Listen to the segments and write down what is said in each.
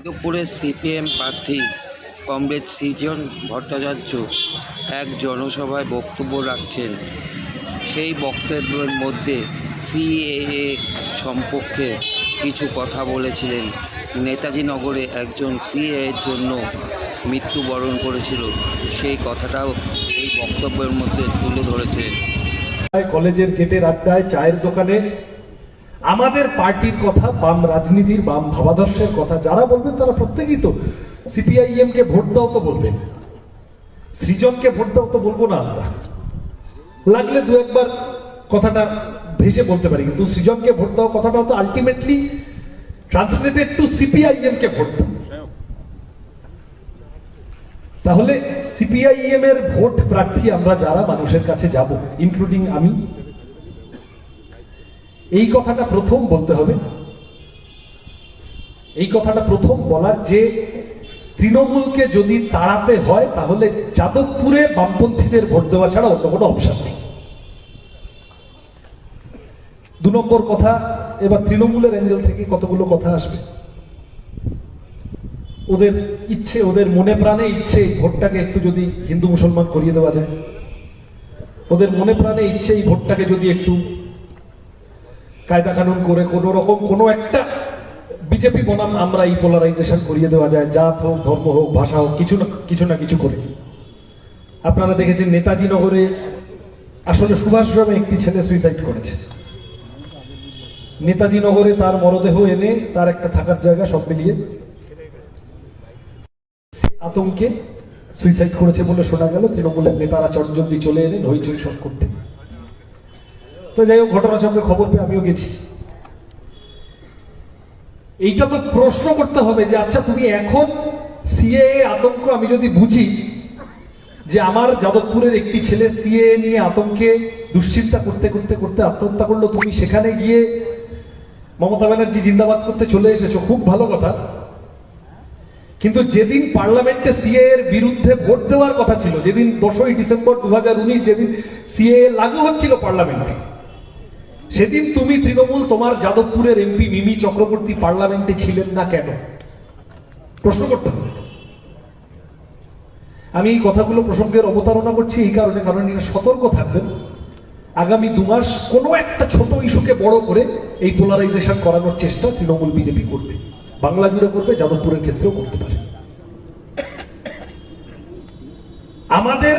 যাদবপুরের CPM প্রার্থী comrade Srijan Bhattacharya এক জনসভায় বক্তব্য রাখছেন। সেই বক্তব্যের মধ্যে সিএএ সম্পর্কে কিছু কথা বলেছিলেন। নেতাজি নগরে একজন সিএএর জন্য মৃত্যুবরণ করেছিল। সেই কথাটাও এই বক্তব্যের মধ্যে তুলে ধরেছেন কলেজের গেটের আড্ডায় চায়ের দোকানে আমাদের পার্টির কথা, বাম রাজনীতির, বাম ভাবাদর্শের কথা, যারা বলবেন তারা প্রত্যেকেই তো সিপিআইএম কে ভোট দাও তো বলবেন সৃজনকে ভোট দাও তো বলব না আমরা। লাগলে দু একবার কথাটা ভেসে বলতে পারি, কিন্তু সৃজনকে ভোট দাও কথাটা তো আলটিমেটলি ট্রান্সলেটেড টু সিপিআইএম কে ভোট দাও। তাহলে সিপিআইএম এর ভোট প্রার্থী আমরা যারা, মানুষের কাছে যাব ইনক্লুডিং আমি। এই কথাটা প্রথম বলতে হবে। এই কথাটা প্রথম বলার যে তৃণমূলকে যদি তাড়াতে হয়, তাহলে যাদবপুরে বামপন্থীদের ভোট দেওয়া ছাড়া অন্য কোনো অপশন নেই। দু নম্বর কথা, এবার তৃণমূলের অ্যাঙ্গেল থেকে কতগুলো কথা আসবে? ওদের ইচ্ছে, ওদের মনে প্রাণে ইচ্ছে ভোটটাকে একটু যদি হিন্দু মুসলমান করিয়ে দেওয়া যায়। ওদের মনে প্রাণে ইচ্ছে এই ভোটটাকে যদি একটু কায়দা কানুন করে কোন রকম কোনো একটা বিজেপি বনাম আমরা এই পোলারাইজেশন করিয়ে দেওয়া যায়, জাত হোক, ধর্ম হোক, ভাষা হোক, কিছু না কিছু না কিছু করে। আপনারা দেখেছেন নেতাজি নগরে আসলে সুভাষ গ্রামে একটি ছেলে সুইসাইড করেছে। নেতাজি নগরে তার মরদেহ এনে তার একটা থাকার জায়গা সব মিলিয়ে আতঙ্কে সুইসাইড করেছে বলে শোনা গেল। তৃণমূলের নেতারা চটজলদি চলে এলেন, হইচই সব করতে তো যাই হোক ঘটনাচক্রে খবর পেয়ে আমিও গেছি। এইটা তো প্রশ্ন করতে হবে যে আচ্ছা তুমি এখন সিএ আতঙ্ক, আমি যদি বুঝি যে আমার যাদবপুরের একটি ছেলে সিএ নিয়ে আতঙ্কে দুশ্চিন্তা করতে করতে করতে আত্মহত্যা করল, তুমি সেখানে গিয়ে মমতা ব্যানার্জি জিন্দাবাদ করতে চলে এসেছ, খুব ভালো কথা। কিন্তু যেদিন পার্লামেন্টে সিএ এর বিরুদ্ধে ভোট দেওয়ার কথা ছিল, যেদিন দশই ডিসেম্বর দু হাজার উনিশ, যেদিন সিএ লাগু হচ্ছিল পার্লামেন্টে সেদিন তুমি তৃণমূল, তোমার যাদবপুরের এমপি মিমি চক্রবর্তী পার্লামেন্টে ছিলেন না কেন? প্রশ্ন করতে হবে। আমি এই কথাগুলো প্রসঙ্গের অবতারণা করছি এই কারণে, কারণ এটা সতর্ক থাকবেন। আগামী দু মাস কোনো একটা ছোট ইস্যুকে বড় করে এই পোলারাইজেশন করানোর চেষ্টা তৃণমূল, বিজেপি করবে। বাংলা জুড়ে করবে, যাদবপুরের ক্ষেত্রেও করতে পারে। আমাদের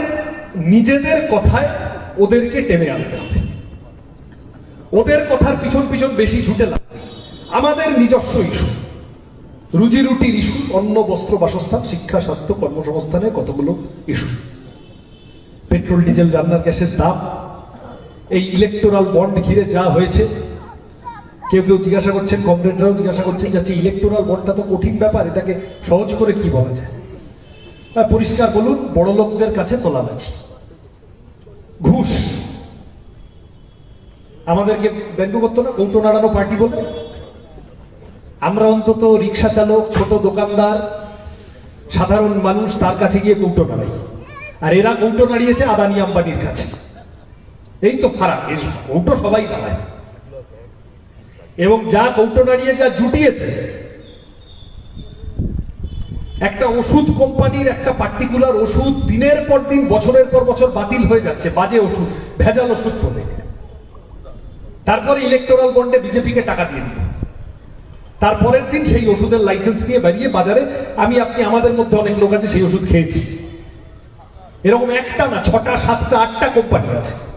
নিজেদের কথায় ওদেরকে টেনে আনতে হবে। ওদের কথার পিছন পিছন বেশি ছুটে নেই। আমাদের নিজস্ব ইস্যু। রুজি রুটির ইস্যু, অন্ন, বস্ত্র, বাসস্থান, শিক্ষা, স্বাস্থ্য কর্মসংস্থানের কতগুলো ইস্যু। পেট্রোল, ডিজেল, রান্নার, গ্যাসের দাম, এই ইলেকটোরাল বন্ড ঘিরে যা হয়েছে, কেউ কেউ জিজ্ঞাসা করছেন, কমরেডরাও জিজ্ঞাসা করছেন যে আচ্ছা ইলেকটোরাল বন্ডটা তো কঠিন ব্যাপার, এটাকে সহজ করে কি বলা যায়? পরিষ্কার বলুন বড় লোকদের কাছে তোলাবাজি ঘুষ। আমাদেরকে ব্যঙ্গ করতো না কৌটো নাড়ানো পার্টি বলে। আমরা অন্তত রিক্সা চালক, ছোট দোকানদার, সাধারণ মানুষ তার কাছে গিয়ে কৌটো নাড়াই। আর এরা কৌটো নাড়িয়েছে আদানি আম্বানির কাছে। এই তো ফারাক, এই কৌটো সবাই নাড়ায়। এবং যা কৌটো নাড়িয়ে, যা জুটিয়েছে, একটা ওষুধ কোম্পানির একটা পার্টিকুলার ওষুধ দিনের পর দিন, বছরের পর বছর বাতিল হয়ে যাচ্ছে, বাজে ওষুধ, ভেজাল ওষুধ বলে। তারপরে ইলেকটোরাল বন্ডে বিজেপিকে টাকা দিয়ে দিল। তারপরের দিন সেই ওষুধের লাইসেন্স নিয়ে বেরিয়ে বাজারে আমি, আপনি, আমাদের মধ্যে অনেক লোক আছে, সেই ওষুধ খেয়েছি। এরকম একটা না, ছটা, সাতটা, আটটা কোম্পানি আছে।